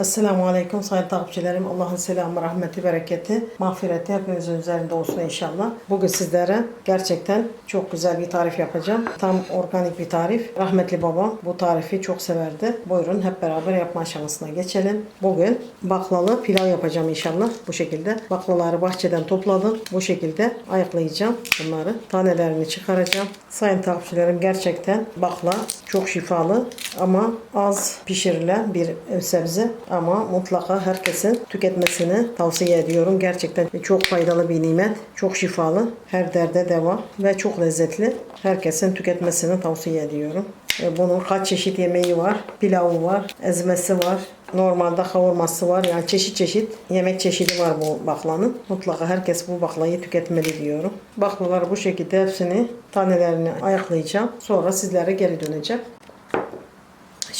Esselamu Aleyküm sayın takipçilerim. Allah'ın selamı, rahmeti, bereketi, mağfireti hepinizin üzerinde olsun inşallah. Bugün sizlere gerçekten çok güzel bir tarif yapacağım. Tam organik bir tarif. Rahmetli babam bu tarifi çok severdi. Buyurun hep beraber yapma aşamasına geçelim. Bugün baklalı pilav yapacağım inşallah bu şekilde. Baklaları bahçeden topladım. Bu şekilde ayıklayacağım bunları. Tanelerini çıkaracağım. Sayın takipçilerim gerçekten bakla çok şifalı ama az pişirilen bir sebze ama mutlaka herkesin tüketmesini tavsiye ediyorum. Gerçekten çok faydalı bir nimet, çok şifalı, her derde deva ve çok lezzetli. Herkesin tüketmesini tavsiye ediyorum. E, Bunun kaç çeşit yemeği var, pilavı var, ezmesi var, normalde kavurması var. Yani çeşit çeşit yemek çeşidi var bu baklanın. Mutlaka herkes bu baklayı tüketmeli diyorum. Baklaları bu şekilde hepsini tanelerini ayaklayacağım. Sonra sizlere geri döneceğim.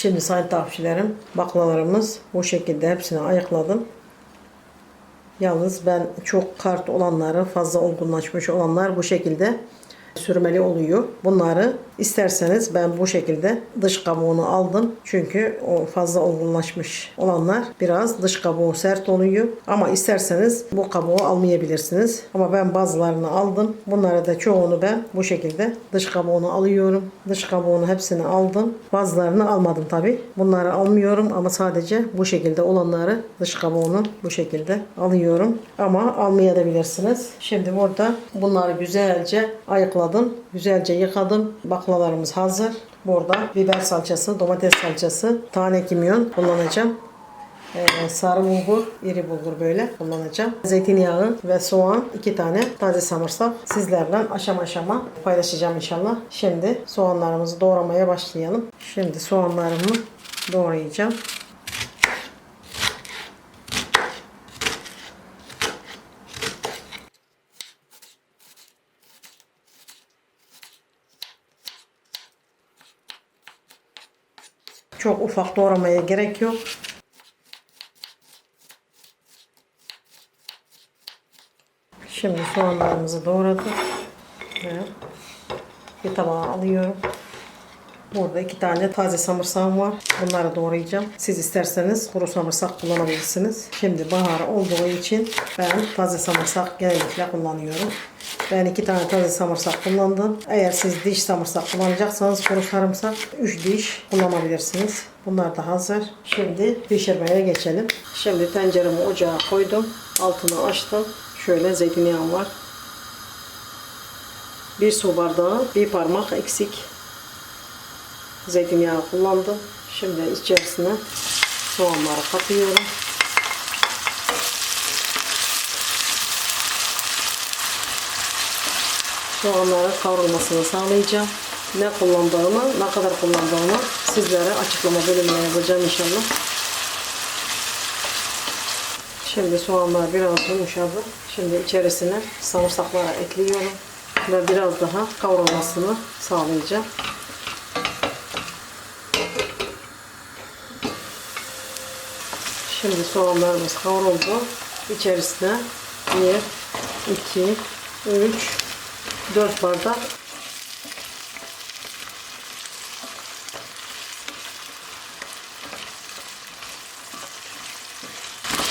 Şimdi sayın takipçilerim baklalarımız bu şekilde hepsini ayıkladım. Yalnız ben çok kart olanları fazla olgunlaşmış olanlar bu şekilde sürmeli oluyor. Bunları isterseniz ben bu şekilde dış kabuğunu aldım. Çünkü o fazla olgunlaşmış olanlar biraz dış kabuğu sert oluyor. Ama isterseniz bu kabuğu almayabilirsiniz. Ama ben bazılarını aldım. Bunları da çoğunu ben bu şekilde dış kabuğunu alıyorum. Dış kabuğunu hepsini aldım. Bazılarını almadım tabi. Bunları almıyorum ama sadece bu şekilde olanları dış kabuğunu bu şekilde alıyorum. Ama almayabilirsiniz. Şimdi burada bunları güzelce ayıkladım. Güzelce yıkadım. Baklalarımız hazır. Burada biber salçası, domates salçası, tane kimyon kullanacağım. Ee, sarı bulgur, iri bulgur böyle kullanacağım. Zeytinyağı ve soğan, iki tane taze samırsak sizlerle aşama aşama paylaşacağım inşallah. Şimdi soğanlarımızı doğramaya başlayalım. Şimdi soğanlarımı doğrayacağım. Çok ufak doğramaya gerek yok. Şimdi soğanlarımızı doğradık. Ve bir tabağa alıyorum. Burada iki tane taze samırsağım var. Bunları doğrayacağım. Siz isterseniz kuru samırsak kullanabilirsiniz. Şimdi bahar olduğu için ben taze samırsak genellikle kullanıyorum. Ben iki tane taze samırsak kullandım. Eğer siz diş samırsak kullanacaksanız kuru sarımsak 3 diş kullanabilirsiniz. Bunlar da hazır. Şimdi pişirmeye geçelim. Şimdi tenceremi ocağa koydum. Altını açtım. Şöyle zeytinyağım var. Bir su bardağı, bir parmak eksik zeytinyağı kullandım. Şimdi içerisine soğanları katıyorum. Soğanların kavrulmasını sağlayacağım. Ne kullandığımı, ne kadar kullandığımı sizlere açıklama bölümüne yazacağım inşallah. Şimdi soğanlar biraz yumuşadı. Şimdi içerisine samırsakları ekliyorum. Ve biraz daha kavrulmasını sağlayacağım. Şimdi soğanlarımız kavruldu. İçerisine 1, 2, 3, 4 bardak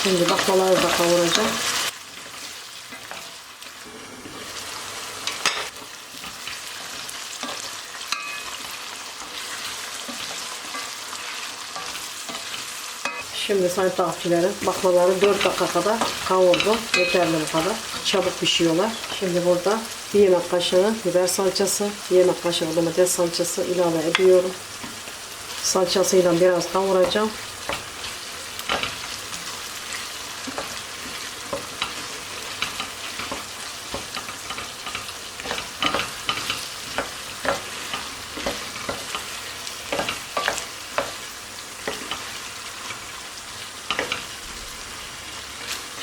Şimdi baklaları da kavuracağım. Şimdi sayın takipçilerim baklaları 4 dakika kadar kavurdum. Yeterli bu kadar. Çabuk pişiyorlar. Şimdi burada bir yemek kaşığı biber salçası, bir yemek kaşığı domates salçası ilave ediyorum. Salçasıyla biraz kavuracağım.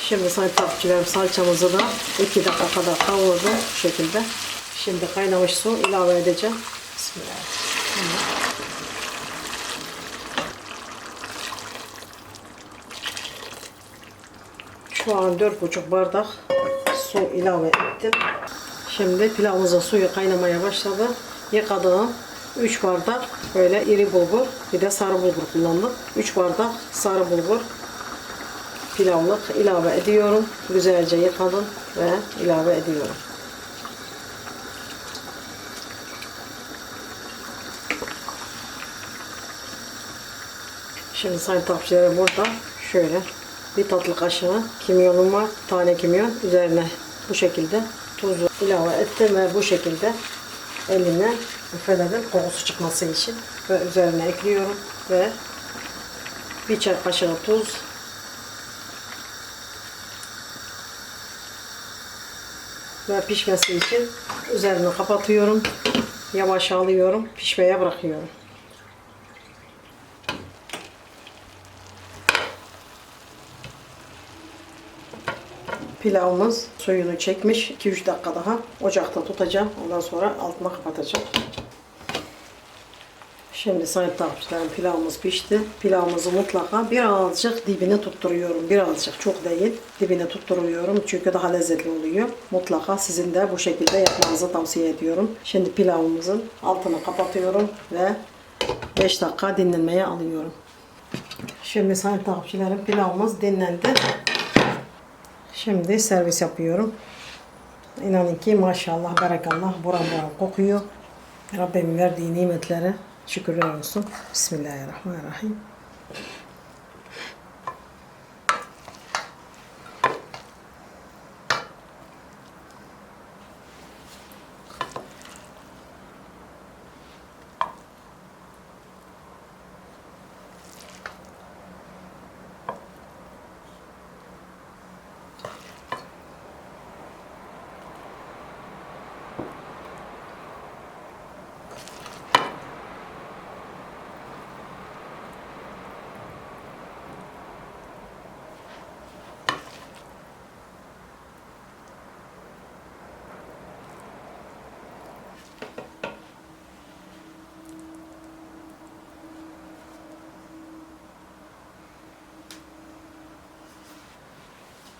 Şimdi sayın takipçilerim salçamızı da 2 dakika kadar kavurdum bu şekilde. Şimdi kaynamış su ilave edeceğim. Bismillahirrahmanirrahim. Şu an 4,5 bardak su ilave ettim. Şimdi pilavımızın suyu kaynamaya başladı. Yıkadığım 3 bardak böyle iri bulgur bir de sarı bulgur kullandım. 3 bardak sarı bulgur pilavlık ilave ediyorum. Güzelce yıkadım ve ilave ediyorum. Şimdi sayın takipçilerim burada şöyle bir tatlı kaşığı kimyonum var. Tane kimyon. Üzerine bu şekilde tuzu ilave ettim ve bu şekilde elimle üfledim kokusu çıkması için. Ve üzerine ekliyorum ve bir çay kaşığı tuz ve pişmesi için üzerini kapatıyorum. Yavaş alıyorum. Pişmeye bırakıyorum. Pilavımız suyunu çekmiş. 2-3 dakika daha ocakta tutacağım. Ondan sonra altına kapatacağım. Şimdi sayın takipçilerim pilavımız pişti. Pilavımızı mutlaka birazcık dibine tutturuyorum. Birazcık çok değil. Dibine tutturuyorum. Çünkü daha lezzetli oluyor. Mutlaka sizin de bu şekilde yapmanızı tavsiye ediyorum. Şimdi pilavımızın altını kapatıyorum ve 5 dakika dinlenmeye alıyorum. Şimdi sayın takipçilerim pilavımız dinlendi. Şimdi servis yapıyorum. İnanın ki maşallah, berekallah, buram buram kokuyor. Rabbimin verdiği nimetlere şükürler olsun. Bismillahirrahmanirrahim.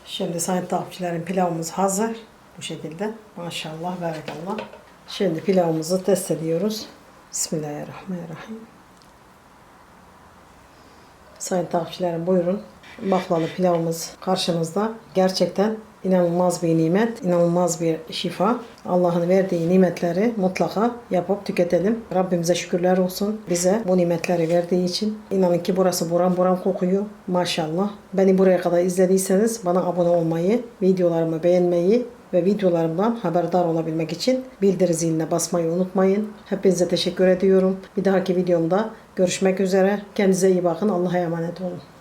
Şimdi sayın takipçilerim pilavımız hazır. Bu şekilde. Maşallah, berekallah. Şimdi pilavımızı test ediyoruz. Bismillahirrahmanirrahim. Sayın takipçilerim buyurun. Baklalı pilavımız karşınızda. Gerçekten inanılmaz bir nimet, inanılmaz bir şifa. Allah'ın verdiği nimetleri mutlaka yapıp tüketelim. Rabbimize şükürler olsun. Bize bu nimetleri verdiği için. İnanın ki burası buram buram kokuyor. Maşallah. Beni buraya kadar izlediyseniz bana abone olmayı, videolarımı beğenmeyi ve videolarımdan haberdar olabilmek için bildirim ziline basmayı unutmayın. Hepinize teşekkür ediyorum. Bir dahaki videomda görüşmek üzere. Kendinize iyi bakın. Allah'a emanet olun.